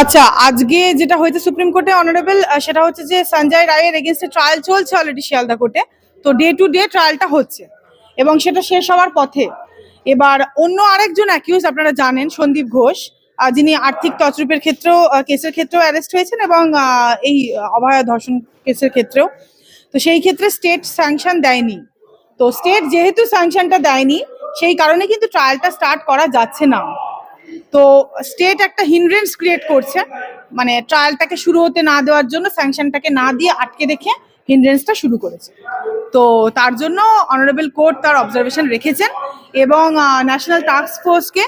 আচ্ছা আজকে যেটা হয়েছে সুপ্রিম কোর্টে অনারেবল সেটা হচ্ছে যে সঞ্জয় রায়ের এগেনস্টে ট্রায়াল চলছে অলরেডি শিয়ালদা কোর্টে তো ডে টু ডে ট্রায়ালটা হচ্ছে এবং সেটা শেষ হওয়ার পথে। এবার অন্য আরেকজন অ্যাকিউজ আপনারা জানেন, সন্দীপ ঘোষ যিনি আর্থিক তছরূপের ক্ষেত্রেও কেসের ক্ষেত্রেও অ্যারেস্ট হয়েছেন এবং এই অভয়া ধর্ষণ কেসের ক্ষেত্রেও। তো সেই ক্ষেত্রে স্টেট স্যাংশন দেয়নি। তো স্টেট যেহেতু স্যাংশনটা দেয়নি, সেই কারণে কিন্তু ট্রায়ালটা স্টার্ট করা যাচ্ছে না। তো স্টেট একটা হিন্ড্রেন্স ক্রিয়েট করছে মানে ট্রায়ালটাকে শুরু হতে না দেওয়ার জন্য স্যাংশনটাকে না দিয়ে আটকে রেখে হিন্ড্রেন্সটা শুরু করেছে। তো তার জন্য অনারেবল কোর্ট তার অবজারভেশন রেখেছেন এবং ন্যাশনাল টাস্ক ফোর্সকে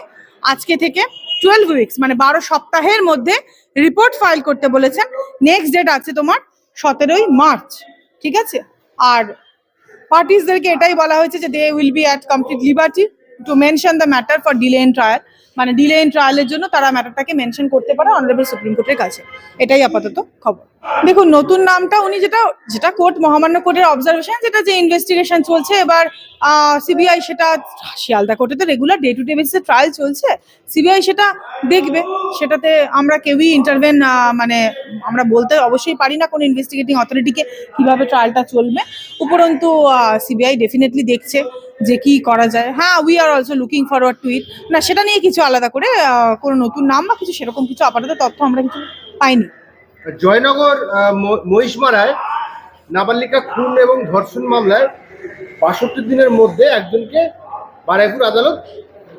আজকে থেকে টুয়েলভ উইকস মানে বারো সপ্তাহের মধ্যে রিপোর্ট ফাইল করতে বলেছেন। নেক্সট ডেট আছে তোমার সতেরোই মার্চ, ঠিক আছে? আর পার্টিসদেরকে এটাই বলা হয়েছে যে they will be at complete liberty to mention the matter for delay in trial মানে ডিলে ইন ট্রায়ালের জন্য তারা ম্যাটারটাকে মেনশন করতে পারে অনারেবল সুপ্রিম কোর্টের কাছে। এটাই আপাতত খবর। দেখুন, নতুন নামটা উনি যেটা যেটা কোর্ট, মহামান্য কোর্টের অবজারভেশন যেটা যে ইনভেস্টিগেশন চলছে, এবার সিবিআই সেটা, শিয়ালদা কোর্টে তো রেগুলার ডে টু ডে বেসিসে ট্রায়াল চলছে সিবিআই সেটা দেখবে, সেটাতে আমরা কেউই ইন্টারভেন মানে আমরা বলতে অবশ্যই পারি না কোনো ইনভেস্টিগেটিং অথরিটিকে কীভাবে ট্রায়ালটা চলবে, উপরন্তু সিবিআই ডেফিনেটলি দেখছে যে কি করা যায়। হ্যাঁ we are also looking forward to it না, সেটা নিয়ে কিছু আলাদা করে কোনো নতুন নাম বা কিছু সেরকম কিছু আপাতত তথ্য আমরা কিছু পাইনি। জয়নগর মহিষমারায় নাবালিকা খুন এবং ধর্ষণ মামলায় বাষট্টি দিনের মধ্যে একজনকে বারাইপুর আদালত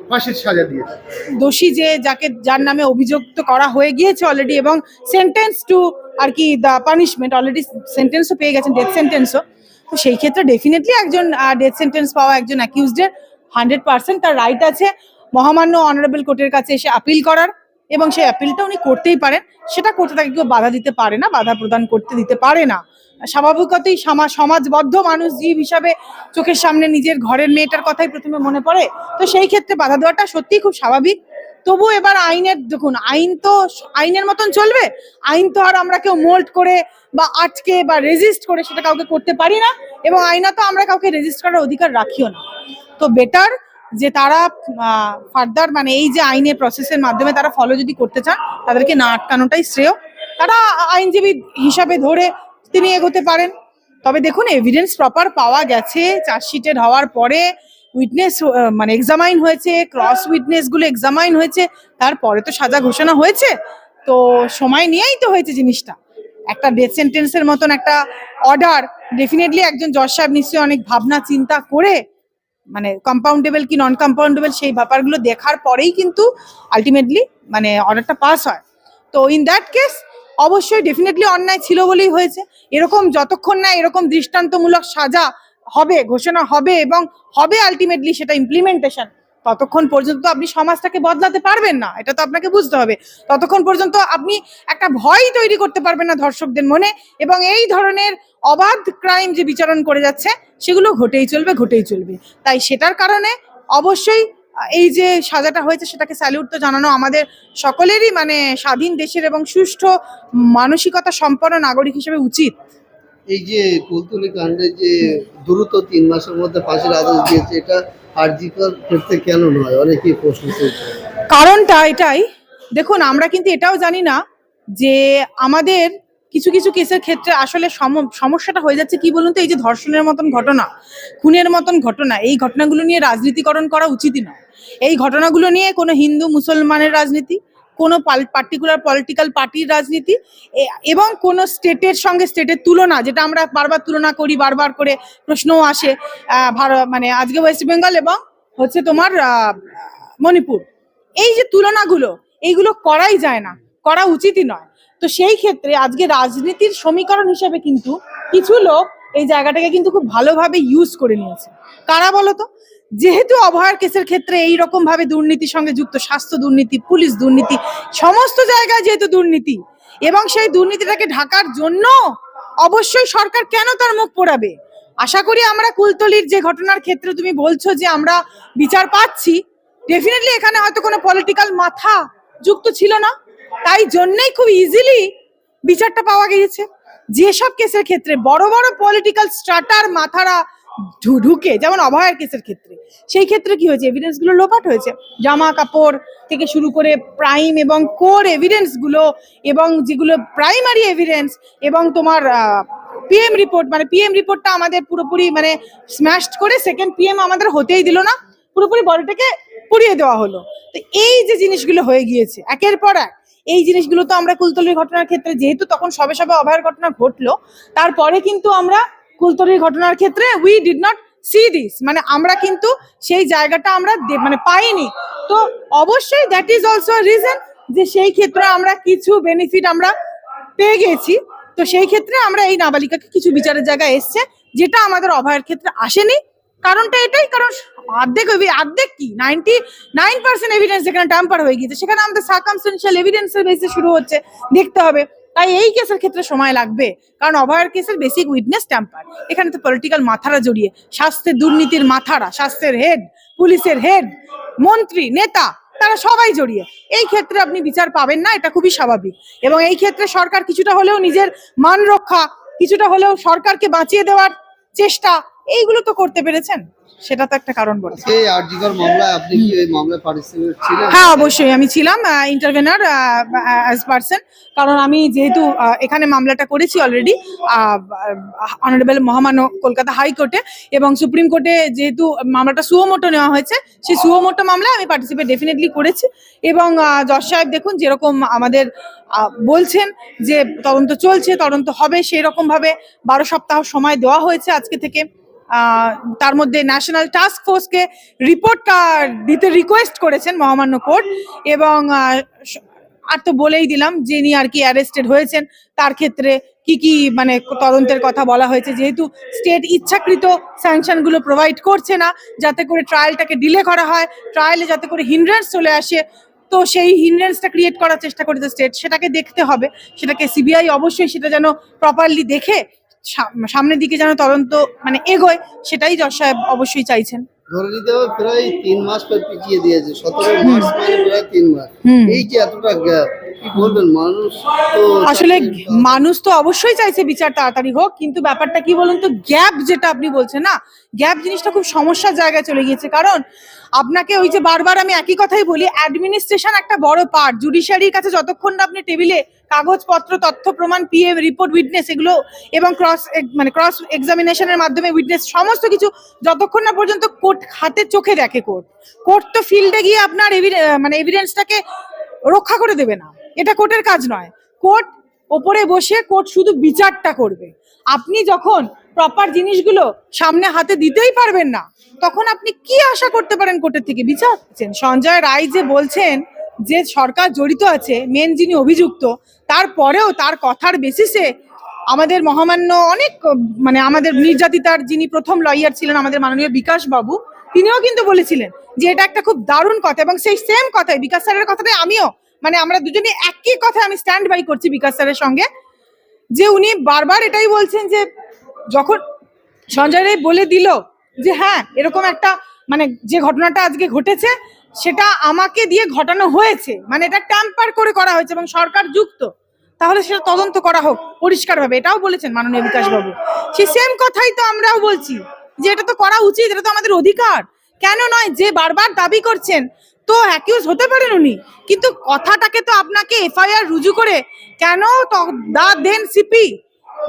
ফাঁসির সাজা দিয়েছে। দোষী যে, যাকে, যার নামে অভিযুক্ত করা হয়ে গিয়েছে অলরেডি এবং সেন্টেন্স টু আর কি দ্য পানিশমেন্ট অলরেডি সেন্টেন্সও পেয়ে গেছেন ডেথ সেন্টেন্সও তো সেই ক্ষেত্রে ডেফিনেটলি একজন ডেথ সেন্টেন্স পাওয়া একজন অ্যাকিউজডের হান্ড্রেড পার্সেন্ট তার রাইট আছে। মহামান্য অনারেবল কোর্টের কাছে এসে আপিল করার। এবং সেই অ্যাপিলটা উনি করতেই পারেন। সেটা করতে তাকে কেউ বাধা দিতে পারে না, বাধা প্রদান করতে দিতে পারে না। স্বাভাবিকতই সমাজ সমাজবদ্ধ মানুষ জীব হিসাবে চোখের সামনে নিজের ঘরের মেয়েটার কথাই প্রথমে মনে পড়ে। তো সেই ক্ষেত্রে বাধা দেওয়াটা সত্যিই খুব স্বাভাবিক। তবু এবার আইনের, দেখুন, আইন তো আইনের মতন চলবে। আইন তো আর আমরা কেউ মোল্ড করে বা আটকে বা রেজিস্ট করে সেটা কাউকে করতে পারি না। এবং আইনত আমরা কাউকে রেজিস্ট করার অধিকার রাখিও না। তো বেটার যে তারা ফার্দার মানে এই যে আইনের প্রসেসের মাধ্যমে তারা ফলো যদি করতে চান, তাদেরকে না আটকানোটাই শ্রেয়। তারা আইনজীবী হিসাবে ধরে তিনি এগোতে পারেন। তবে দেখুন এভিডেন্স প্রপার পাওয়া গেছে চার্জশিটেড হওয়ার পরে উইটনেস মানে এক্সামাইন হয়েছে ক্রস উইটনেসগুলো এক্সামাইন হয়েছে, তারপরে তো সাজা ঘোষণা হয়েছে। তো সময় নিয়েই তো হয়েছে জিনিসটা। একটা ডেথ সেন্টেন্সের মতন একটা অর্ডার ডেফিনেটলি একজন জজ সাহেব নিশ্চয়ই অনেক ভাবনা চিন্তা করে মানে কম্পাউন্ডেবল কি নন কম্পাউন্ডেবল সেই ব্যাপারগুলো দেখার পরেই কিন্তু আলটিমেটলি মানে অর্ডারটা পাস হয়। তো ইন দ্যাট কেস অবশ্যই ডেফিনেটলি অন্যায় ছিল বলেই হয়েছে। এরকম যতক্ষণ না এরকম দৃষ্টান্তমূলক সাজা হবে, ঘোষণা হবে এবং হবে আলটিমেটলি সেটা ইমপ্লিমেন্টেশন ততক্ষণ পর্যন্ত তো আপনি সমাজটাকে বদলাতে পারবেন না, এটা তো আপনাকে বুঝতে হবে। ততক্ষণ পর্যন্ত আপনি একটা ভয় তৈরি করতে পারবেন না ধর্ষকদের মনে এবং এই ধরনের অবাধ ক্রাইম যে বিচারণ করে যাচ্ছে, সেগুলো ঘটেই চলবে ঘটেই চলবে। তাই সেটার কারণে অবশ্যই এই যে সাজাটা হয়েছে, সেটাকে স্যালিউট তো জানানো আমাদের সকলেরই মানে স্বাধীন দেশের এবং সুষ্ঠু মানসিকতা সম্পন্ন নাগরিক হিসেবে উচিত। এই যে কুলতুলি কাণ্ডে যে দ্রুত তিন মাসের মধ্যে ফাঁসির আদেশ দিয়েছে, এটা আর্জিকর ক্ষেত্রে কেন নয়? অনেকেই প্রশ্ন কারণটা এটাই। দেখুন, আমরা কিন্তু এটাও জানি না যে আমাদের কিছু কিছু কেসের ক্ষেত্রে আসলে সম- সমস্যাটা হয়ে যাচ্ছে কি বলুন তো? এই যে ধর্ষণের মতন ঘটনা, খুনের মতন ঘটনা, এই ঘটনাগুলো নিয়ে রাজনীতিকরণ করা উচিতই নয়। এই ঘটনাগুলো নিয়ে কোনো হিন্দু, মুসলমানের রাজনীতি কোনো পার্টিকুলার পলিটিক্যাল পার্টির রাজনীতি এবং কোনো স্টেটের সঙ্গে স্টেটের তুলনা, যেটা আমরা বারবার তুলনা করি, বারবার করে প্রশ্নও আসে মানে আজকে ওয়েস্ট বেঙ্গল এবং হচ্ছে তোমার মণিপুর। এই যে তুলনাগুলো, এইগুলো করাই যায় না, করা উচিতই নয়। তো সেই ক্ষেত্রে আজকে রাজনীতির সমীকরণ হিসেবে কিন্তু কিছু লোক এই জায়গাটাকে কিন্তু খুব ভালোভাবে ইউজ করে নিয়েছে। কারা বলতো? যেহেতু অভয়ার কেসের ক্ষেত্রে এই রকম ভাবে দুর্নীতির সঙ্গে যুক্ত, স্বাস্থ্য দুর্নীতি, পুলিশ দুর্নীতি, সমস্ত জায়গায় যেহেতু দুর্নীতি, এবং সেই দুর্নীতিটাকে ঢাকার জন্য অবশ্যই সরকার কেন তার মুখ পোড়াবে? আশা করি আমরা কুলতলির যে ঘটনার ক্ষেত্রে তুমি বলছো যে আমরা বিচার পাচ্ছি ডেফিনেটলি এখানে হয়তো কোনো পলিটিক্যাল মাথা যুক্ত ছিল না। তাই জন্যই খুব ইজিলি বিচারটা পাওয়া গিয়েছে। যেসব কেসের ক্ষেত্রে বড় বড় পলিটিক্যাল স্ট্রাটার মাথারা ঢুকে, যেমন অভয়ার কেসের ক্ষেত্রে। সেই ক্ষেত্রে কি হয়েছে? এভিডেন্সগুলো লোপাট হয়েছে। জামা কাপড় থেকে শুরু করে প্রাইম এবং কোর এভিডেন্সগুলো এবং যেগুলো প্রাইমারি এভিডেন্স এবং তোমার পিএম রিপোর্ট মানে পিএম রিপোর্টটা আমাদের পুরোপুরি মানে স্ম্যাশড করে সেকেন্ড পিএম আমাদের হতেই দিল না। পুরোপুরি বডিটাকে পুড়িয়ে দেওয়া হলো। তো এই যে জিনিসগুলো হয়ে গিয়েছে, একের পর এক, এই জিনিসগুলো তো আমরা কুলতলির ঘটনার ক্ষেত্রে, যেহেতু তখন সবে সবে অভয়ের ঘটনা ঘটলো, তারপরে কিন্তু আমরা কুলতলির ঘটনার ক্ষেত্রে we did not see this মানে আমরা কিন্তু সেই জায়গাটা আমরা মানে পাইনি। তো অবশ্যই দ্যাট ইজ অলসো রিজন যে সেই ক্ষেত্রে আমরা কিছু বেনিফিট আমরা পেয়ে গেছি। তো সেই ক্ষেত্রে আমরা এই নাবালিকাকে কিছু বিচারের জায়গায় এসছে, যেটা আমাদের অভয়ের ক্ষেত্রে আসেনি। কারণটা এটাই, কারণ অর্ধেক অর্ধেক কি? নাইনটি নাইন পার্সেন্ট এভিডেন্স যেখানে টাম্পার হয়ে গিয়েছে, সেখানে আমাদের সার্কামস্টেন্সিয়াল এভিডেন্সের বেসে শুরু হচ্ছে। দেখতে হবে। তাই এই কেসের ক্ষেত্রে সময় লাগবে। কারণ অভয়ের কেসের বেসিক উইটনেস ট্যাম্পার এখানে তো পলিটিক্যাল মাথারা জড়িয়ে। স্বাস্থ্যের দুর্নীতির মাথারা, স্বাস্থ্যের হেড পুলিশের হেড মন্ত্রী, নেতা, তারা সবাই জড়িয়ে। এই ক্ষেত্রে আপনি বিচার পাবেন না, এটা খুবই স্বাভাবিক। এবং এই ক্ষেত্রে সরকার কিছুটা হলেও নিজের মান রক্ষা, কিছুটা হলেও সরকারকে বাঁচিয়ে দেওয়ার চেষ্টা এইগুলো তো করতে পেরেছেন? সেটা তো একটা কারণ বলে এই আরজিকর মামলায় আপনি কি এই মামলায় পার্টিসিপেট ছিলেন? হ্যাঁ অবশ্যই। আমি ছিলাম ইন্টারভেনার অ্যাজ পার্সন কারণ আমি যেহেতু এখানে মামলাটা করেছি অলরেডি অনারেবল মহামান্য কলকাতা হাইকোর্টে এবং সুপ্রিম কোর্টে যেহেতু মামলাটা সুয়োমোটো নেওয়া হয়েছে সেই সুয়োমোটো মামলায় আমি পার্টিসিপেট ডেফিনেটলি করেছি। এবং জজ সাহেব দেখুন যেরকম আমাদের বলছেন যে তদন্ত চলছে তদন্ত হবে সেই রকম ভাবে বারো সপ্তাহ সময় দেওয়া হয়েছে আজকে থেকে। তার মধ্যে ন্যাশনাল টাস্ক ফোর্সকে রিপোর্টটা দিতে রিকোয়েস্ট করেছেন মহামান্য কোর্ট এবং আর তো বলেই দিলাম যিনি আর কি অ্যারেস্টেড হয়েছেন, তার ক্ষেত্রে কি কি মানে তদন্তের কথা বলা হয়েছে। যেহেতু স্টেট ইচ্ছাকৃত স্যাংশনগুলো প্রোভাইড করছে না, যাতে করে ট্রায়ালটাকে ডিলে করা হয় ট্রায়ালে যাতে করে হিন্ড্রেন্স চলে আসে, তো সেই হিন্ড্রেন্সটা ক্রিয়েট করার চেষ্টা করেছে স্টেট সেটাকে দেখতে হবে, সেটাকে সিবিআই অবশ্যই সেটা যেন প্রপারলি দেখে সামনের দিকে যেন তদন্ত মানে এগোয় সেটাই যশ সাহেব অবশ্যই চাইছেন। ধরে নিতে হবে প্রায় তিন মাস পর পিছিয়ে দিয়েছে সতেরো মাস মানে প্রায় তিন মাস। এই যে এতটা গ্যাপ বলবেন মানুষ আসলে মানুষ তো অবশ্যই চাইছে বিচার তাড়াতাড়ি হোক কিন্তু ব্যাপারটা কি বলুন তো গ্যাপ যেটা আপনি বলছেন না গ্যাপ জিনিসটা খুব সমস্যার জায়গায় চলে গিয়েছে। কারণ আপনাকে ওই যে বারবার আমি একই কথাই বলি অ্যাডমিনিস্ট্রেশন একটা বড় পার্ট জুডিশিয়ারির কাছে যতক্ষণ না আপনি টেবিলে কাগজপত্র তথ্য প্রমাণ পিএ রিপোর্ট উইটনেস এগুলো এবং ক্রস মানে ক্রস এক্সামিনেশনের মাধ্যমে উইটনেস সমস্ত কিছু যতক্ষণ না পর্যন্ত কোর্ট হাতে চোখে দেখে কোর্ট কোর্ট তো ফিল্ডে গিয়ে আপনার মানে এভিডেন্সটাকে রক্ষা করে দেবে না। এটা কোর্টের কাজ নয়। কোর্ট ওপরে বসে কোর্ট শুধু বিচারটা করবে। আপনি যখন প্রপার জিনিসগুলো সামনে হাতে দিতেই পারবেন না, তখন আপনি কি আশা করতে পারেন কোর্টের থেকে? বিচার সঞ্জয় রায় যে বলছেন যে সরকার জড়িত আছে মেন যিনি অভিযুক্ত, তারপরেও তার কথার বেসিসে আমাদের মহামান্য অনেক মানে আমাদের নির্যাতিতার যিনি প্রথম লয়ার ছিলেন, আমাদের মাননীয় বিকাশ বাবু, তিনিও কিন্তু বলেছিলেন যে এটা একটা খুব দারুণ কথা এবং সেই সেম কথাই, বিকাশ স্যারের কথাটাই আমিও মানে আমরা দুজনে একই কথা আমি স্ট্যান্ড বাই করছি বিকাশ স্যারের সঙ্গে, যে উনি বারবার এটাই বলছেন যে যখন সঞ্জয় রায় বলে দিল যে হ্যাঁ এরকম একটা মানে যে ঘটনাটা আজকে ঘটেছে, সেটা আমাকে দিয়ে ঘটানো হয়েছে মানে এটা ট্যাম্পার করে করা হয়েছে এবং সরকার যুক্ত, তাহলে সেটা তদন্ত করা হোক পরিষ্কারভাবে এটাও বলেছেন মাননীয় বিকাশ বাবু। সেই সেম কথাই তো আমরাও বলছি, যে এটা তো করা উচিত, এটা তো আমাদের অধিকার। কেন নয় যে বারবার দাবি করছেন তো অ্যাকিউজ হতে পারেন উনি। কিন্তু কথাটাকে তো আপনাকে এফআইআর রুজু করে কেন দা দেন সিপি,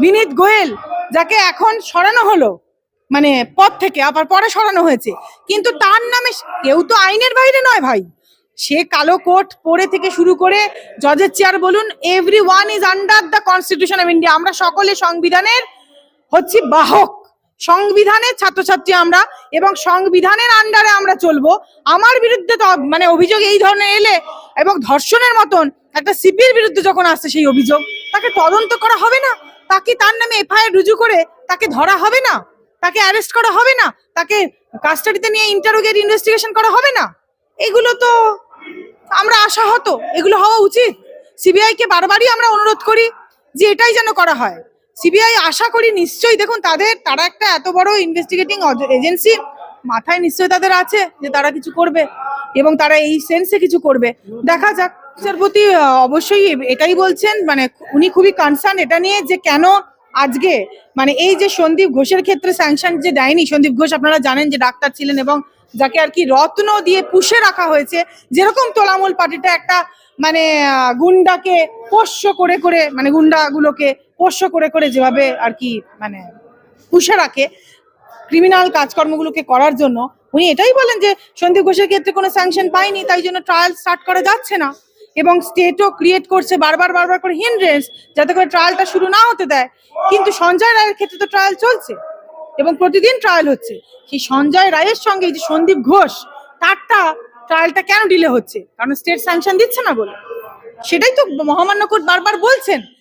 বিনীত গোয়েল, যাকে এখন সরানো হলো মানে পদ থেকে, আবার পরে সরানো হয়েছে। কিন্তু তার নামে কেউ তো আইনের বাইরে নয় ভাই। সে কালো কোট পরে থেকে শুরু করে জজের চেয়ার বলুন every one is under the constitution of India আমরা সকলে সংবিধানের হচ্ছি বাহক। সংবিধানের ছাত্রছাত্রী আমরা এবং সংবিধানের আন্ডারে আমরা চলবো। আমার বিরুদ্ধে মানে অভিযোগ এই ধরনের এলে এবং ধর্ষণের মতন একটা সিপির বিরুদ্ধে যখন আসছে সেই অভিযোগ, তাকে তদন্ত করা হবে না? তাকে তার নামে এফআইআর রুজু করে তাকে ধরা হবে না? তাকে অ্যারেস্ট করা হবে না? তাকে কাস্টাডিতে নিয়ে ইন্টারোগেট ইনভেস্টিগেশন করা হবে না? এগুলো তো আমরা আশাহত। এগুলো হওয়া উচিত। সিবিআইকে বারবারই আমরা অনুরোধ করি যে এটাই যেন করা হয়। সিবিআই আশা করি নিশ্চয়ই দেখুন তাদের তারা একটা এত বড় ইনভেস্টিগেটিং এজেন্সি মাথায় নিশ্চয়ই তাদের আছে যে তারা কিছু করবে এবং তারা এই সেন্সে কিছু করবে। দেখা যাক বিচারপতি আহ, অবশ্যই এটাই বলছেন মানে উনি খুবই কনসার্ন এটা নিয়ে যে কেন আজকে মানে এই যে সন্দীপ ঘোষের ক্ষেত্রে স্যাংশন যে দেয়নি সন্দীপ ঘোষ আপনারা জানেন যে ডাক্তার ছিলেন এবং যাকে আর কি রত্ন দিয়ে পুষে রাখা হয়েছে যেরকম তোলামূল পার্টিটা একটা মানে গুন্ডাকে পোষ্য করে করে মানে গুন্ডাগুলোকে পোষ্য করে করে যেভাবে আর কি মানে পুষে রাখে ক্রিমিনাল কাজকর্মগুলোকে করার জন্য, উনি এটাই বলেন যে সন্দীপ ঘোষের ক্ষেত্রে কোনো স্যাংশন পায়নি, তাই জন্য ট্রায়াল স্টার্ট করা যাচ্ছে না। এবং স্টেটও ক্রিয়েট করছে বারবার বারবার করে হিন্ড্রেন্স যাতে করে ট্রায়ালটা শুরু না হতে দেয়। কিন্তু সঞ্জয় রায়ের ক্ষেত্রে তো ট্রায়াল চলছে এবং প্রতিদিন ট্রায়াল হচ্ছে। সেই সঞ্জয় রায়ের সঙ্গে যে সন্দীপ ঘোষ, তারটা ট্রায়ালটা কেন ডিলে হচ্ছে? কারণ স্টেট স্যাংশন দিচ্ছে না বলে। সেটাই তো মহামান্য কোর্ট বারবার বলছেন।